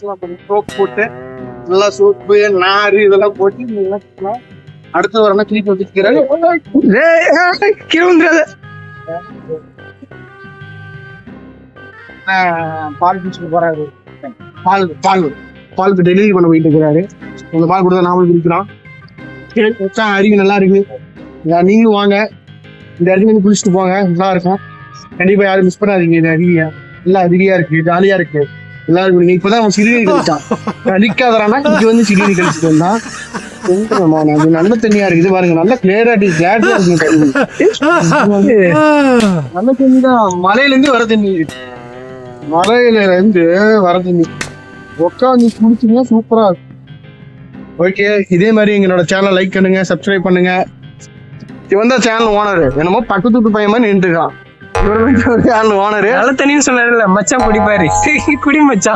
Soap போட்டு நல்லா soap நாறு இதெல்லாம் போட்டு நல்லா. அடுத்து வரணும் கிளீன் வச்சுக்கிறாரு பால் குடிச்சுட்டு போறாரு. பால் பால் பாலுக்கு டெலிவரி பண்ண போயிட்டு இருக்கிறாரு. அந்த பால் கொடுத்தா நாமளும் குடிக்கிறோம் அருவி நல்லா இருக்கு. நீங்களும் வாங்க. இந்த அருவி குளிச்சுட்டு போங்க. நல்லா இருக்கும். கண்டிப்பா யாரும் மிஸ் பண்ணாதீங்க. இந்த அருவியை. நல்லா அருவியா இருக்கு ஜாலியா இருக்கு. எல்லாரும். இப்பதான் அவன் சிறுநீர் கழிச்சான். அடிக்காதறானா இங்க வந்து சிறுநீர் கழிச்சுட்டு வந்தான். அது நல்ல தண்ணியா இருக்குது பாருங்க. நல்ல கிளியரா கிளாரியா இருக்கு. நல்ல தண்ணி தான். மலையில இருந்து வர தண்ணி. மலையில இருந்து வர தண்ணி. உட்காந்து குடிச்சீங்கன்னா சூப்பரா இருக்கும். ஓகே இதே மாதிரி எங்களோட சேனல் லைக் பண்ணுங்க சப்ஸ்கிரைப் பண்ணுங்க. இவன் தான் சேனல் ஓனர் என்னமோ பக்கத்து வீட்டு பையன் மாதிரி நின்றுக்கான் இவன் சேனல் ஓனரு நல்ல தண்ணின்னு சொன்னார்ல மச்சான் குடிப்பாரு. குடி மச்சான்.